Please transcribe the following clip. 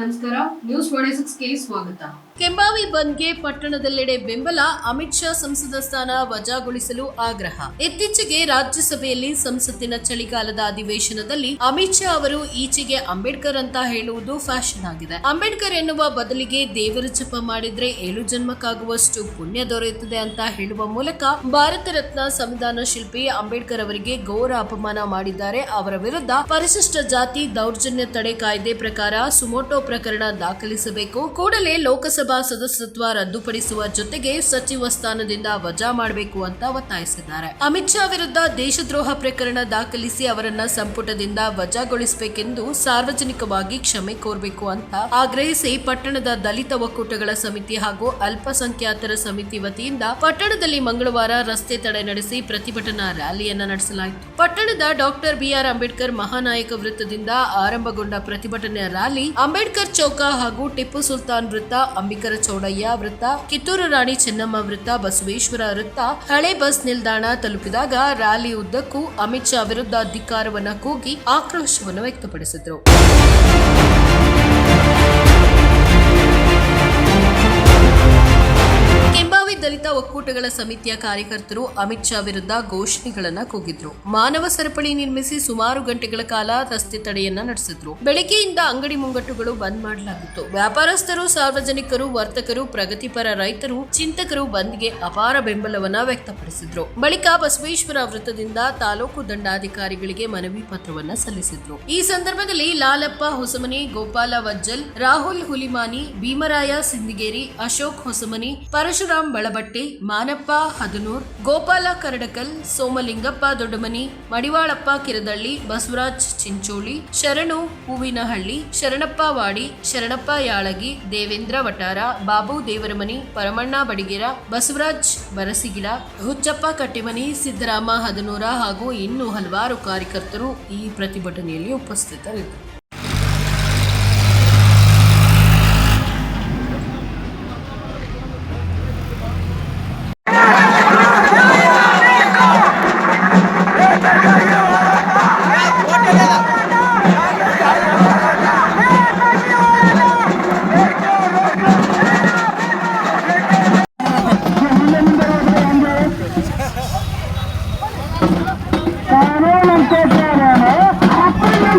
ನಮಸ್ಕಾರ ನ್ಯೂಸ್ ಸಿಕ್ಸ್ಗೆ ಸ್ವಾಗತ. ಕೆಂಬಾವಿ ಬಂದ್ಗೆ ಪಟ್ಟಣದೆಲ್ಲೆಡೆ ಬೆಂಬಲ, ಅಮಿತ್ ಶಾ ಸಂಸದ ಸ್ಥಾನ ವಜಾಗೊಳಿಸಲು ಆಗ್ರಹ. ಇತ್ತೀಚೆಗೆ ರಾಜ್ಯಸಭೆಯಲ್ಲಿ ಸಂಸತ್ತಿನ ಚಳಿಗಾಲದ ಅಧಿವೇಶನದಲ್ಲಿ ಅಮಿತ್ ಶಾ ಅವರು ಈಚೆಗೆ ಅಂಬೇಡ್ಕರ್ ಅಂತ ಹೇಳುವುದು ಫ್ಯಾಷನ್ ಆಗಿದೆ. ಅಂಬೇಡ್ಕರ್ ಎನ್ನುವ ಬದಲಿಗೆ ದೇವರ ಜಪ ಮಾಡಿದ್ರೆ ಏಳು ಜನ್ಮಕ್ಕಾಗುವಷ್ಟು ಪುಣ್ಯ ದೊರೆಯುತ್ತದೆ ಅಂತ ಹೇಳುವ ಮೂಲಕ ಭಾರತ ರತ್ನ ಸಂವಿಧಾನ ಶಿಲ್ಪಿ ಅಂಬೇಡ್ಕರ್ ಅವರಿಗೆ ಘೋರ ಅಪಮಾನ ಮಾಡಿದ್ದಾರೆ. ಅವರ ವಿರುದ್ಧ ಪರಿಶಿಷ್ಟ ಜಾತಿ ದೌರ್ಜನ್ಯ ತಡೆ ಕಾಯ್ದೆ ಪ್ರಕಾರ ಸುಮೋಟೋ ಪ್ರಕರಣ ದಾಖಲಿಸಬೇಕು. ಕೂಡಲೇ ಲೋಕಸಭಾ ಸದಸ್ಯತ್ವ ರದ್ದುಪಡಿಸುವ ಜೊತೆಗೆ ಸಚಿವ ಸ್ಥಾನದಿಂದ ವಜಾ ಮಾಡಬೇಕು ಅಂತ ಒತ್ತಾಯಿಸಿದ್ದಾರೆ. ಅಮಿತ್ ಶಾ ವಿರುದ್ಧ ದೇಶದ್ರೋಹ ಪ್ರಕರಣ ದಾಖಲಿಸಿ ಅವರನ್ನ ಸಂಪುಟದಿಂದ ವಜಾಗೊಳಿಸಬೇಕೆಂದು ಸಾರ್ವಜನಿಕವಾಗಿ ಕ್ಷಮೆ ಕೋರಬೇಕು ಅಂತ ಆಗ್ರಹಿಸಿ ಪಟ್ಟಣದ ದಲಿತ ಒಕ್ಕೂಟಗಳ ಸಮಿತಿ ಹಾಗೂ ಅಲ್ಪಸಂಖ್ಯಾತರ ಸಮಿತಿ ವತಿಯಿಂದ ಪಟ್ಟಣದಲ್ಲಿ ಮಂಗಳವಾರ ರಸ್ತೆ ತಡೆ ನಡೆಸಿ ಪ್ರತಿಭಟನಾ ರ್ಯಾಲಿಯನ್ನ ನಡೆಸಲಾಯಿತು. ಪಟ್ಟಣದ ಡಾಕ್ಟರ್ ಬಿಆರ್ ಅಂಬೇಡ್ಕರ್ ಮಹಾನಾಯಕ ವೃತ್ತದಿಂದ ಆರಂಭಗೊಂಡ ಪ್ರತಿಭಟನೆ ರ್ಯಾಲಿ ಅಂಬೇಡ್ಕರ್ ಚೌಕ ಹಾಗೂ ಟಿಪ್ಪು ಸುಲ್ತಾನ್ ವೃತ್ತ, ಅಂಬಿಕರ ಚೌಡಯ್ಯ ವೃತ್ತ, ಕಿತ್ತೂರು ರಾಣಿ ಚೆನ್ನಮ್ಮ ವೃತ್ತ, ಬಸವೇಶ್ವರ ವೃತ್ತ, ಹಳೆ ಬಸ್ ನಿಲ್ದಾಣ ತಲುಪಿದಾಗ ರ್ಯಾಲಿ ಉದ್ದಕ್ಕೂ ಅಮಿತ್ ಶಾ ವಿರುದ್ಧ ಅಧಿಕಾರವನ್ನು ಕೂಗಿ ಆಕ್ರೋಶವನ್ನು ವ್ಯಕ್ತಪಡಿಸಿದ್ರು. ಒಕ್ಕೂಟಗಳ ಸಮಿತಿಯ ಕಾರ್ಯಕರ್ತರು ಅಮಿತ್ ಶಾ ವಿರುದ್ಧ ಘೋಷಣೆಗಳನ್ನ ಕೂಗಿದ್ರು. ಮಾನವ ಸರಪಳಿ ನಿರ್ಮಿಸಿ ಸುಮಾರು ಗಂಟೆಗಳ ಕಾಲ ರಸ್ತೆ ತಡೆಯನ್ನ ನಡೆಸಿದ್ರು. ಬೆಳಗ್ಗೆಯಿಂದ ಅಂಗಡಿ ಮುಂಗಟ್ಟುಗಳು ಬಂದ್ ಮಾಡಲಾಗಿತ್ತು. ವ್ಯಾಪಾರಸ್ಥರು, ಸಾರ್ವಜನಿಕರು, ವರ್ತಕರು, ಪ್ರಗತಿಪರ ರೈತರು, ಚಿಂತಕರು ಬಂದ್ಗೆ ಅಪಾರ ಬೆಂಬಲವನ್ನ ವ್ಯಕ್ತಪಡಿಸಿದ್ರು. ಬಳಿಕ ಬಸವೇಶ್ವರ ವೃತ್ತದಿಂದ ತಾಲೂಕು ದಂಡಾಧಿಕಾರಿಗಳಿಗೆ ಮನವಿ ಪತ್ರವನ್ನ ಸಲ್ಲಿಸಿದ್ರು. ಈ ಸಂದರ್ಭದಲ್ಲಿ ಲಾಲಪ್ಪ ಹೊಸಮನಿ, ಗೋಪಾಲ ವಜ್ಜಲ್, ರಾಹುಲ್ ಹುಲಿಮಾನಿ, ಭೀಮರಾಯ ಸಿಂದಿಗೇರಿ, ಅಶೋಕ್ ಹೊಸಮನಿ ಪರಶುರಾಮ್ ಬಳಬಟ್ಟೆ ಮಾನಪ್ಪ, ಹದನೂರ್, ಗೋಪಾಲ ಕರಡಕಲ್, ಸೋಮಲಿಂಗಪ್ಪ ದೊಡ್ಡಮನಿ, ಮಡಿವಾಳಪ್ಪ ಕಿರದಳ್ಳಿ, ಬಸವರಾಜ್ ಚಿಂಚೋಳಿ, ಶರಣು ಹೂವಿನಹಳ್ಳಿ, ಶರಣಪ್ಪ ವಾಡಿ, ಶರಣಪ್ಪ ಯಾಳಗಿ, ದೇವೇಂದ್ರ ವಟಾರ, ಬಾಬು ದೇವರಮನಿ, ಪರಮಣ್ಣ ಬಡಿಗೇರ, ಬಸವರಾಜ್ ಬರಸಿಗಿಡ ಹುಚ್ಚಪ್ಪ ಕಟ್ಟಿಮನಿ, ಸಿದ್ದರಾಮ ಹದನೂರ ಹಾಗೂ ಇನ್ನೂ ಹಲವಾರು ಕಾರ್ಯಕರ್ತರು ಈ ಪ್ರತಿಭಟನೆಯಲ್ಲಿ ಉಪಸ್ಥಿತರಿದ್ದರು.